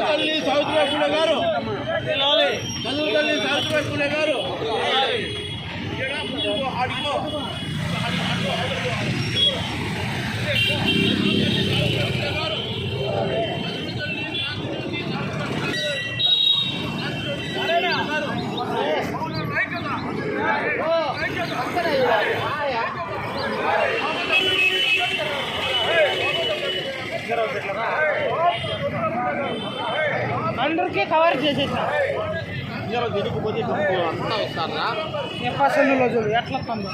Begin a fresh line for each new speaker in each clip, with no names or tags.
చదువుల తల్లి సావిత్రిబాయి పూలే గారు. చదువుల తల్లి సావిత్రిబాయి పూలే గారు.
అందరికీ కవర్ చేసేసా
ఇందులో తిరిగిపోతే అంతా వస్తారా
చూడు ఎట్లా వస్తుందో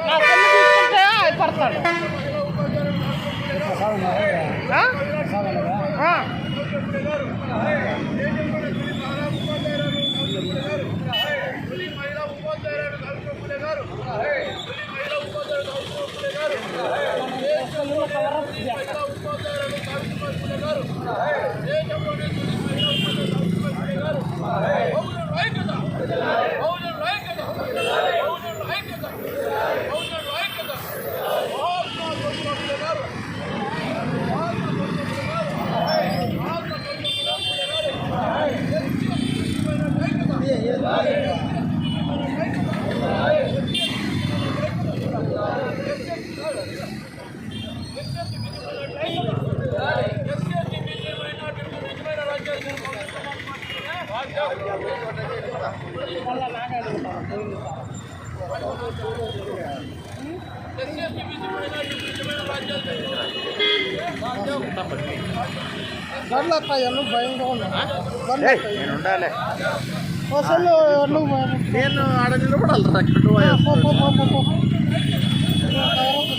నా తీసుకుంటే పడతాడు. Hey! గడ్లు వస్తాయి ఎన్ను భయంగా.
నేను ఉండాలి.
అసలు భయం.
నేను ఆడ నిలబడాలి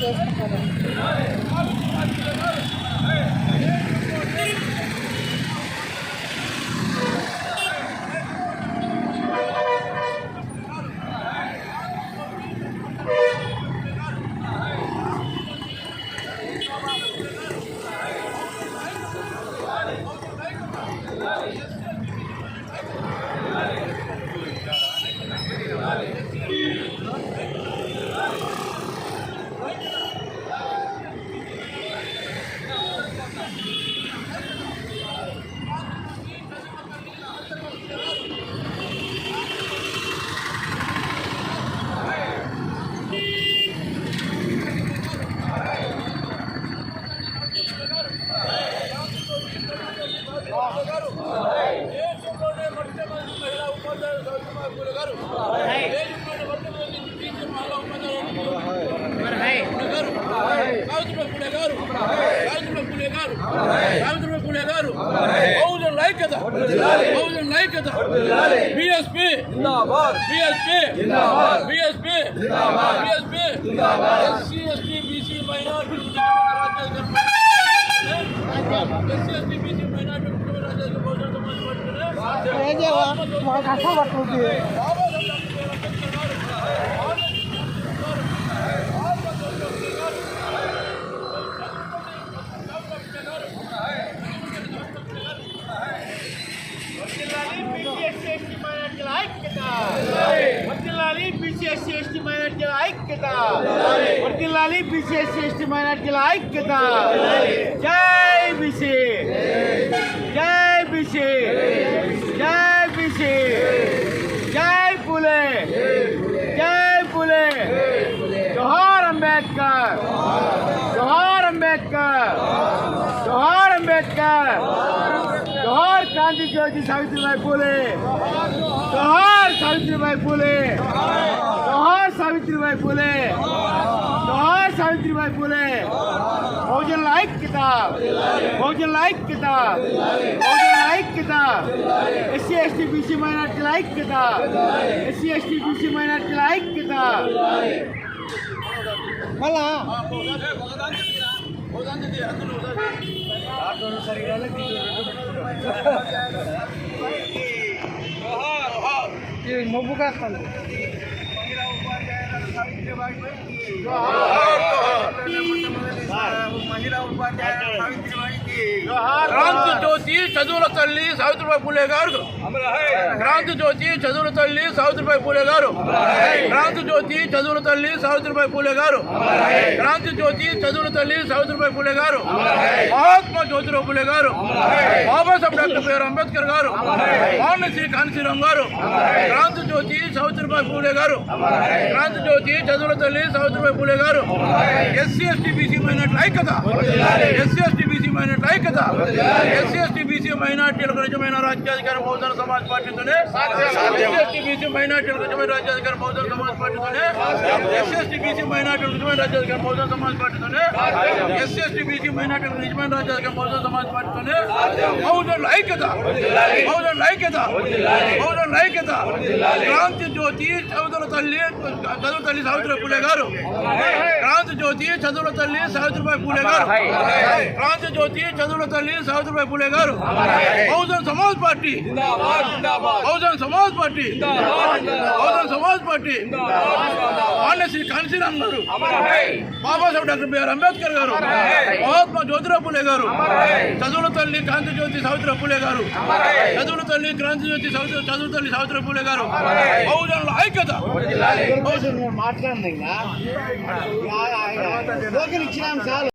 చేసుకుంటాను.
BSP BSP BSP BSP SC ST BC minority SC ST BC minority
ఏం చేయవా మా కష్టపడుతుంది
వర్దిల్లాలి బీసీఎస్సీ ఎస్టీ మైనార్టీల ఐక్యత వర్దిల్లాలి బీసీఎస్సీ ఎస్టీ మైనార్టీల ఐక్యత జై బీసీ జై బీసీ নেতাজি সাবিত্রীবাই ফুলে সহর সাবিত্রীবাই ফুলে সহর সাবিত্রীবাই ফুলে সহর সাবিত্রীবাই ফুলে ওজে লাইক কিতাব ওজে লাইক কিতাব ওজে লাইক কিতাব এসসি এসটি বিসি মাইনার কি লাইক কিতাব এসসি এসটি বিসি মাইনার কি লাইক কিতাব ভালো
হ্যাঁ বগদানি మొబ్బు కాస్తుంది
క్రాంతి జ్యోతి చదువుల తల్లి సావిత్రిబాయి పూలే గారు
క్రాంతి జ్యోతి చదువుల తల్లి సావిత్రిబాయి పూలే గారు క్రాంతి జ్యోతి చదువుల తల్లి సావిత్రిబాయి పూలే గారు క్రాంతి జ్యోతి చదువుల తల్లి సావిత్రిబాయి పూలే గారు మహాత్మా జ్యోతిరావు పూలే గారు బాబాసాహెబ్ డాక్టర్ బిఆర్ అంబేద్కర్ గారు శ్రీ కాంశీరామ్ గారు క్రాంతి జ్యోతి సావిత్రిబాయి పూలే గారు క్రాంతి జ్యోతి చదువుల తల్లి సావిత్రిబాయి పూలే గారు ఎస్సీ ఎస్టీ బీసీ మైనార్టీ ఐక్యత ఎస్సీ ఎస్టీ బీసీ మైనార్టీ ఐక్యత ఎస్సీ ఎస్టీ బీసీ మైనార్టీలకు నిజమైన రాజ్యాధికారం Bahujan Samaj పార్టీతోనే SC ST BC మైనార్టీలకు నిజమైన రాజ్యాధికారం Bahujan Samaj పార్టీతోనే SC ST BC మైనార్టీలకు నిజమైన రాజ్యాధికారం Bahujan Samaj పార్టీతోనే SC ST BC మైనార్టీలకు నిజమైన రాజ్యాధికారం బహుజన సమాజ్ పార్టీతోనే బహుజనుల ఐక్యత బహుజనుల ఐక్యత బహుజనుల ఐక్యత క్రాంతి జ్యోతి చదువుల తల్లి చదువు తల్లి సావిత్రి పూలే గారు క్రాంతి జ్యోతి చదువుల తల్లి సావిత్రిబాయి పూలే గారు క్రాంతి జ్యోతి చదువుల తల్లి సావిత్రిబాయి పూలే గారు Bahujan Samaj party. Bahujan Samaj party. Bahujan Samaj party. Shri Kanshiram గారు. బాబాసాహెబ్ డాక్టర్ బిఆర్ అంబేద్కర్ గారు. మహాత్మా జ్యోతిరావు పూలే గారు. చదువుల తల్లి క్రాంతి జ్యోతి సావిత్రి పూలే గారు. చదువుల తల్లి క్రాంతి జ్యోతి సావిత్రి చదువు తల్లి సావిత్రి పూలే గారు. బహుజనుల ఐక్యత.
మాట్లాడినా ఇచ్చినాం చాలు.